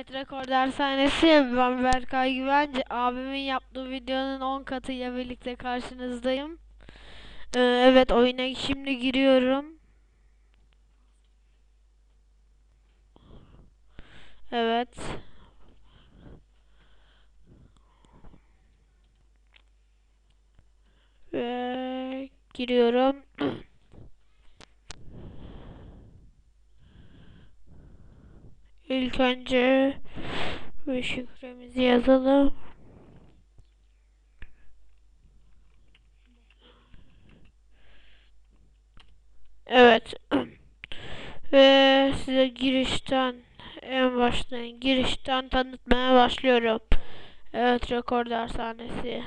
Evet rekor dershanesi ben Berkay Güvenci abimin yaptığı videonun 10 katıyla birlikte karşınızdayım. Ee, evet oyuna şimdi giriyorum. Evet. Ve giriyorum. İlk önce bir şifremizi yazalım. Evet. Ve size girişten en baştan girişten tanıtmaya başlıyorum. Evet rekor dershanesi.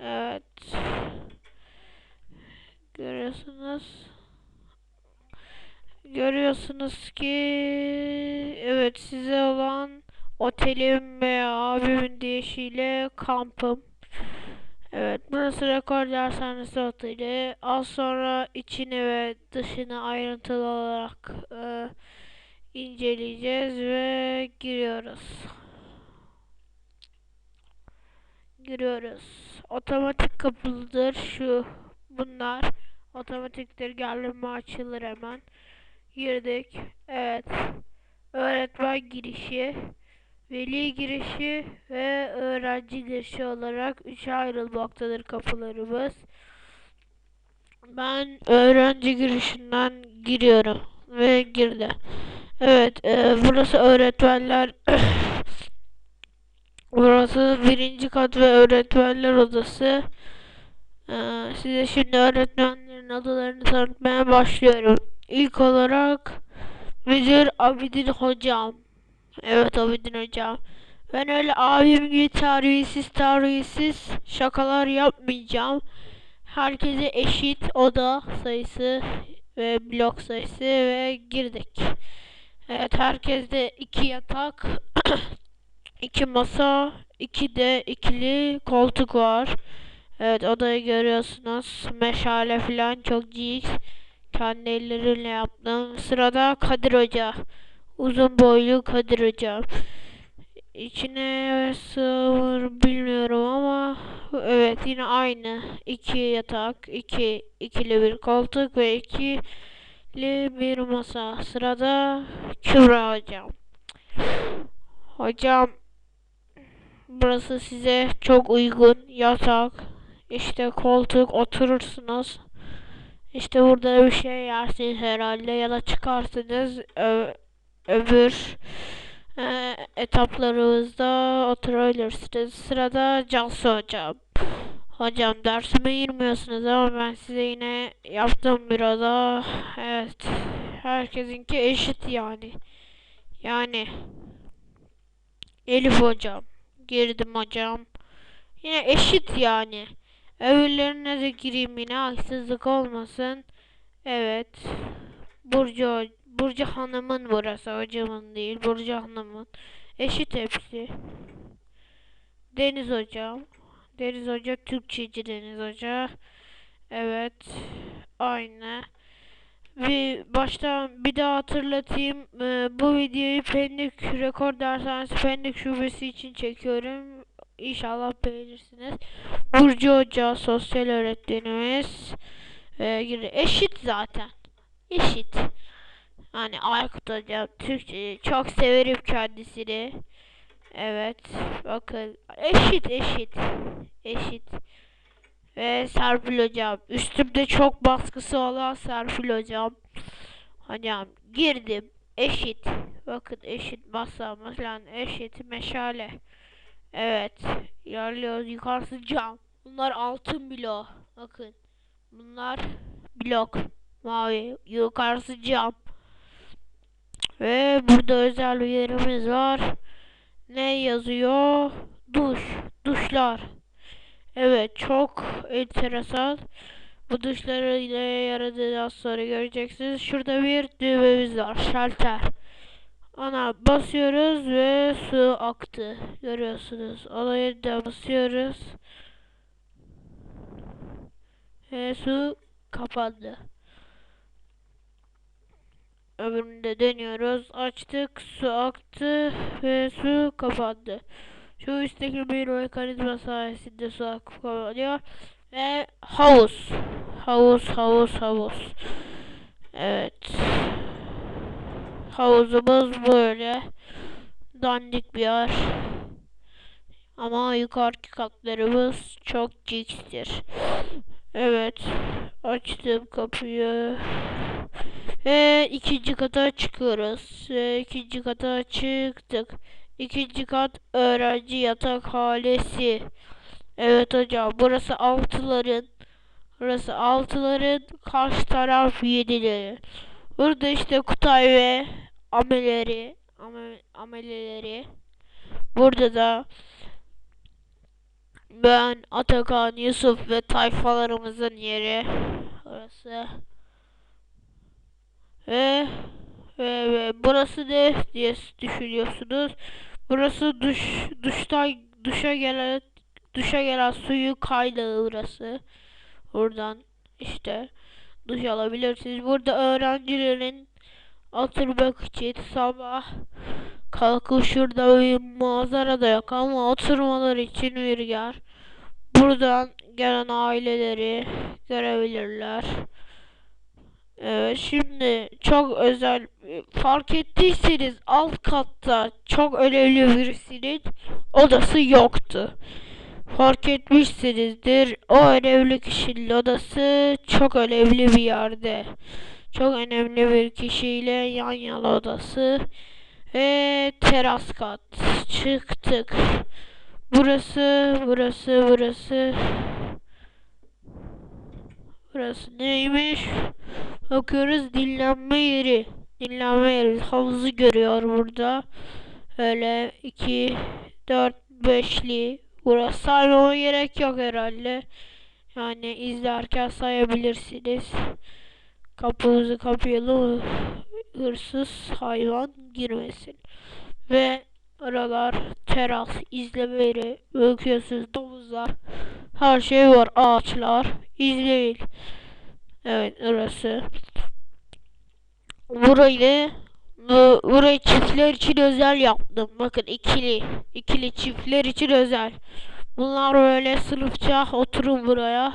Evet. Görüyorsunuz. Görüyorsunuz ki evet size olan otelim ve abimin deyişiyle kampım. Evet burası rekor dershanesi oteli. Az sonra içini ve dışını ayrıntılı olarak e, inceleyeceğiz ve giriyoruz. Giriyoruz. Otomatik kapılıdır şu bunlar. Otomatiktir gelme açılır hemen. Girdik. Evet. Öğretmen girişi, veli girişi ve öğrenci girişi olarak üçe ayrılmaktadır kapılarımız. Ben öğrenci girişinden giriyorum ve girdi. Evet, e, burası öğretmenler Burası birinci kat ve öğretmenler odası. Ee, size şimdi öğretmenlerin adalarını tanıtmaya başlıyorum. İlk olarak müdür Abidin hocam. Evet Abidin hocam. Ben öyle abim gibi terbiyesiz terbiyesiz şakalar yapmayacağım. Herkese eşit oda sayısı ve blok sayısı ve girdik. Evet herkeste iki yatak, iki masa, iki de ikili koltuk var. Evet odayı görüyorsunuz. Meşale falan çok cix. Kendi elleriyle yaptım. Sırada Kadir Hoca. Uzun boylu Kadir Hoca. İçine sığır bilmiyorum ama evet yine aynı. iki yatak, iki ikili bir koltuk ve ikili bir masa. Sırada Kübra Hocam. Hocam burası size çok uygun. Yatak, işte koltuk oturursunuz. İşte burada bir şey yersiniz herhalde ya da çıkarsınız öbür e, etaplarımızda oturabilirsiniz. Sırada Cansu hocam. Hocam dersime girmiyorsunuz ama ben size yine yaptım bir oda. Evet. Herkesinki eşit yani. Yani Elif hocam. Girdim hocam. Yine eşit yani. Öbürlerine de gireyim yine haksızlık olmasın. Evet. Burcu, Burcu Hanım'ın burası. Hocamın değil. Burcu Hanım'ın. Eşit hepsi. Deniz Hocam. Deniz Hoca Türkçeci Deniz Hoca. Evet. Aynı. Bir baştan bir daha hatırlatayım. Ee, bu videoyu Pendik Rekor Dershanesi Pendik Şubesi için çekiyorum. İnşallah beğenirsiniz. Burcu Hoca sosyal öğretmenimiz. Ee, eşit zaten. Eşit. Hani Aykut Hoca Türkçe çok severim kendisini. Evet. Bakın eşit eşit. Eşit. Ve Serpil hocam. Üstümde çok baskısı olan Serpil hocam. Hocam girdim. Eşit. Bakın eşit masa falan eşit meşale. Evet. İlerliyoruz. Yukarısı cam. Bunlar altın blok. Bakın. Bunlar blok. Mavi. Yukarısı cam. Ve burada özel bir yerimiz var. Ne yazıyor? Duş. Duşlar. Evet çok enteresan. Bu duşları ile yaradığından sonra göreceksiniz. Şurada bir düğmemiz var. Şalter. Ana basıyoruz ve su aktı. Görüyorsunuz. Olayı da basıyoruz. Ve su kapandı. öbüründe deniyoruz. Açtık, su aktı ve su kapandı. Şu üstteki bir mekanizma sayesinde su akıp kapanıyor. Ve havuz. Havuz, havuz, havuz. Evet. Havuzumuz böyle. Dandik bir yer. Ama yukarıki katlarımız çok cikstir. Evet. Açtım kapıyı. Ve ikinci kata çıkıyoruz. Ve ikinci kata çıktık. İkinci kat öğrenci yatakhanesi. Evet hocam burası altıların. Burası altıların karşı taraf yedileri. Burada işte Kutay ve ameleri, ame, ameleleri. Burada da ben, Atakan, Yusuf ve tayfalarımızın yeri. Orası. Ve ve, ve burası ne diye düşünüyorsunuz. Burası duş duşta duşa gelen duşa gelen suyu kaynağı burası. Buradan işte duş alabilirsiniz. Burada öğrencilerin oturmak için sabah kalkıp şurada bir manzara da yok ama oturmaları için bir yer. Buradan gelen aileleri görebilirler. Evet, şimdi çok özel fark ettiyseniz alt katta çok önemli birisinin odası yoktu. Fark etmişsinizdir o önemli kişinin odası çok önemli bir yerde. Çok önemli bir kişiyle yan yana odası ve teras kat çıktık. Burası, burası, burası. Burası neymiş? Bakıyoruz dinlenme yeri. Dinlenme yeri. Havuzu görüyor burada. Öyle 2, 4, 5'li. Burası saymama gerek yok herhalde. Yani izlerken sayabilirsiniz. Kapımızı kapayalım. Hırsız hayvan girmesin. Ve aralar teras izleme yeri. Domuzlar. Her şey var. Ağaçlar. İzleyin. Evet orası. Burayı bu, burayı çiftler için özel yaptım. Bakın ikili. ikili çiftler için özel. Bunlar böyle sınıfça oturun buraya.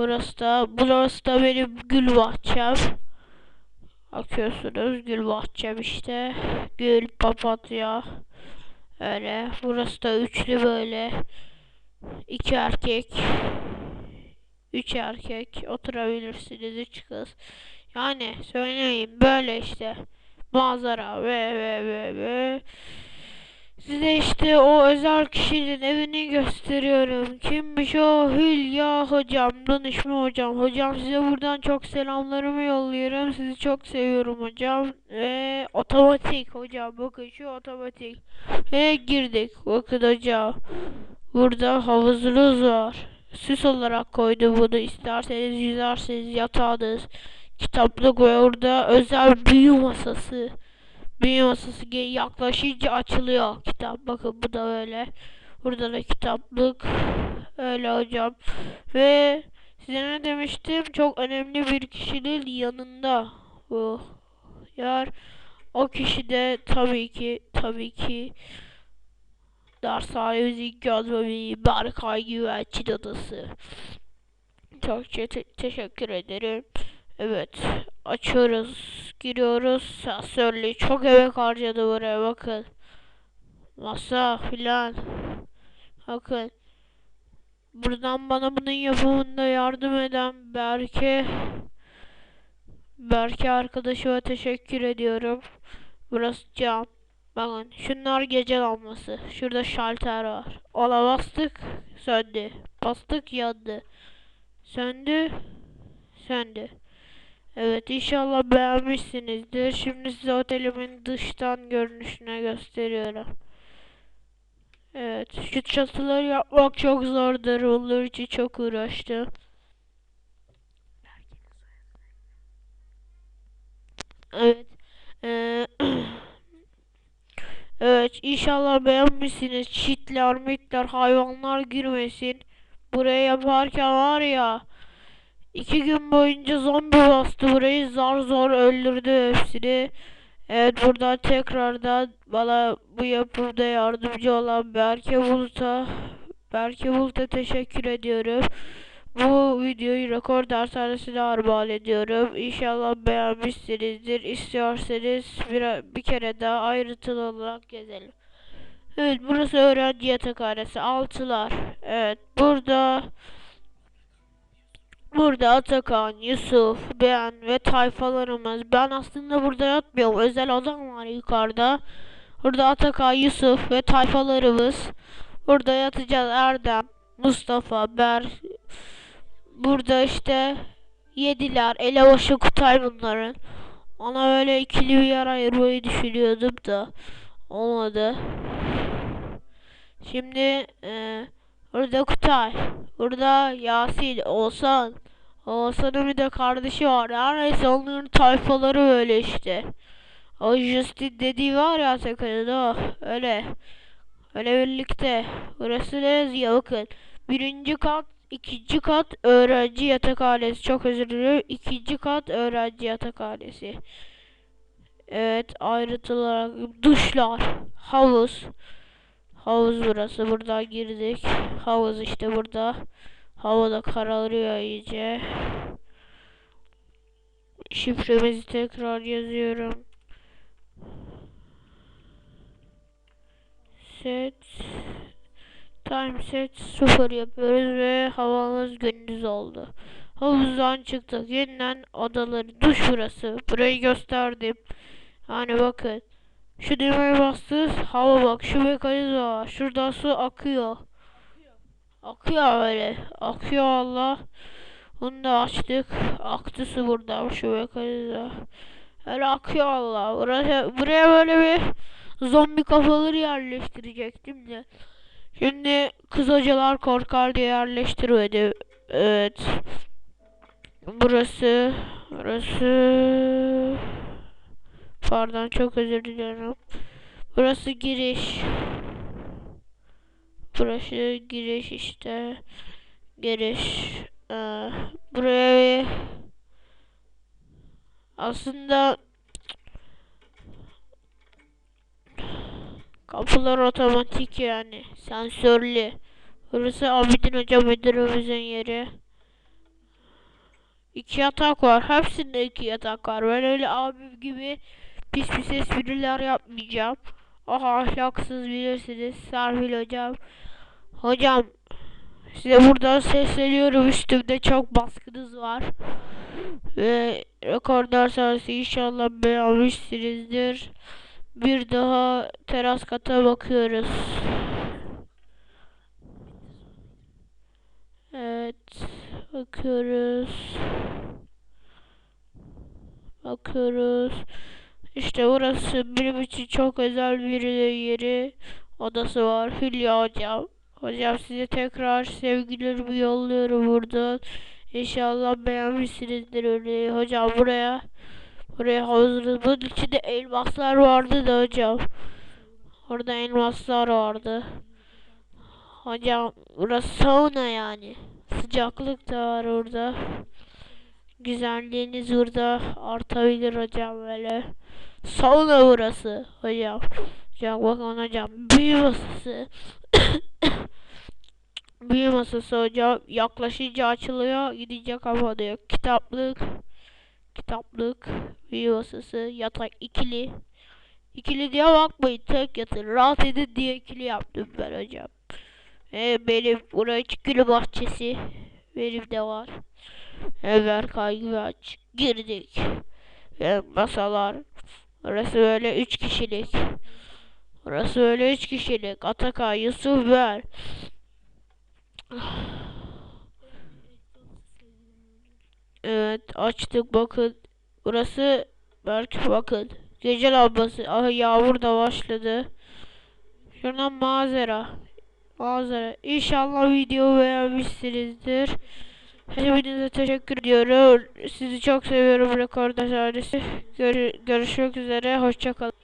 Burası da, burası da benim gül bahçem. Bakıyorsunuz gül bahçem işte. Gül, papatya. Öyle. Burası da üçlü böyle. iki erkek. Üç erkek oturabilirsiniz. Üç kız. Yani söylemeyin böyle işte. Manzara ve ve ve ve. Size işte o özel kişinin evini gösteriyorum. Kimmiş o? Hülya hocam, danışma hocam. Hocam size buradan çok selamlarımı yolluyorum. Sizi çok seviyorum hocam. Ve otomatik hocam. Bakın şu otomatik. Ve girdik. Bakın hocam. Burada havuzunuz var. Süs olarak koydum bunu. İsterseniz yüzerseniz yatağınız. Kitaplık ve orada özel büyü masası. Büyü masası yaklaşınca açılıyor kitap. Bakın bu da öyle. Burada da kitaplık. Öyle hocam. Ve size ne demiştim? Çok önemli bir kişinin yanında bu yer. O kişi de tabii ki tabii ki dershanemizin gözbebeği Berkay Güvenç'in odası. Çok te teşekkür ederim. Evet. Açıyoruz. Giriyoruz. Sensörlü. Çok emek harcadı buraya bakın. Masa filan. Bakın. Buradan bana bunun yapımında yardım eden Berke Berke arkadaşıma teşekkür ediyorum. Burası cam. Bakın şunlar gece lambası. Şurada şalter var. Ona bastık söndü. Bastık yandı. Söndü. Söndü. Evet inşallah beğenmişsinizdir. Şimdi size otelimin dıştan görünüşüne gösteriyorum. Evet şu çatıları yapmak çok zordur. Onlar için çok uğraştım. Evet. Ee, evet inşallah beğenmişsiniz. Çitler, mitler, hayvanlar girmesin. Buraya yaparken var ya İki gün boyunca zombi bastı burayı. Zar zor öldürdü hepsini. Evet buradan tekrardan bana bu yapımda yardımcı olan Berke Bulut'a Berke Bulut'a teşekkür ediyorum. Bu videoyu rekor dershanesine armağan ediyorum. İnşallah beğenmişsinizdir. İstiyorsanız bir, bir kere daha ayrıntılı olarak gezelim. Evet burası öğrenci yatakhanesi. Altılar. Evet burada Burada Atakan, Yusuf, ben ve tayfalarımız. Ben aslında burada yatmıyorum. Özel odam var yukarıda. Burada Atakan, Yusuf ve tayfalarımız. Burada yatacağız Erdem, Mustafa, Ber. Burada işte yediler. Elebaşı Kutay bunların. Ona böyle ikili bir yer ayırmayı düşünüyordum da. Olmadı. Şimdi e, burada Kutay. Burada Yasin, Oğuzhan. Oğuzhan'ın bir de kardeşi var. Her neyse onların tayfaları böyle işte. O Justin dediği var ya Sakara'da o. Öyle. Öyle birlikte. Burası ne yazıyor bakın. Birinci kat, ikinci kat öğrenci yatakhanesi. Çok özür dilerim. İkinci kat öğrenci yatakhanesi. Evet ayrıntılı olarak duşlar, havuz. Havuz burası. Buradan girdik. Havuz işte burada. Hava da kararıyor iyice. Şifremizi tekrar yazıyorum. Set Time set 0 yapıyoruz ve havamız gündüz oldu. Havuzdan çıktık. Yeniden odaları duş burası. Burayı gösterdim. Hani bakın. Şu düğmeye bastınız. Hava bak. Şu mekanizma var. Şuradan su akıyor. Akıyor böyle. Akıyor Allah. Bunu da açtık. Aktı su buradan şu mekanizma. Öyle akıyor Allah. Buraya, buraya böyle bir zombi kafaları yerleştirecektim de. Şimdi kız hocalar korkar diye yerleştirmedi. Evet. Burası. Burası. Pardon çok özür diliyorum. Burası giriş. Burası giriş işte. Giriş. Ee, buraya aslında kapılar otomatik yani. Sensörlü. Burası Abidin Hoca müdürümüzün yeri. İki yatak var. Hepsinde iki yatak var. Ben öyle abim gibi pis pis espriler yapmayacağım. Ah ahlaksız bilirsiniz. Serpil hocam. Hocam size buradan sesleniyorum. Üstümde çok baskınız var. Ve rekor dershanesi inşallah beğenmişsinizdir. Bir daha teras kata bakıyoruz. Evet. Bakıyoruz. Bakıyoruz. İşte burası benim için çok özel bir yeri. Odası var. Hülya hocam. Hocam size tekrar sevgilerimi yolluyorum buradan. İnşallah beğenmişsinizdir örneği. Hocam buraya buraya havuzunuz. Bunun içinde elmaslar vardı da hocam. Orada elmaslar vardı. Hocam burası sauna yani. Sıcaklık da var orada. Güzelliğiniz burada artabilir hocam böyle. Sauna burası hocam. Hocam bakın hocam büyü masası. büyü masası hocam. Yaklaşınca açılıyor. Gidince kapanıyor. Kitaplık. Kitaplık. Büyü masası. Yatak ikili. İkili diye bakmayın. Tek yatın. Rahat edin diye ikili yaptım ben hocam. Ee, benim buraya gül bahçesi. Benim de var. Evler kaygı aç. Girdik. Ve masalar. Orası böyle üç kişilik. Orası öyle üç kişilik. Ataka, Yusuf ben. Evet açtık bakın. Burası belki bakın. Gece lambası. Ah yağmur da başladı. Şuradan manzara. Manzara. İnşallah video beğenmişsinizdir. Hepinize teşekkür ediyorum. Sizi çok seviyorum dershanesi. Gör görüşmek üzere. Hoşçakalın.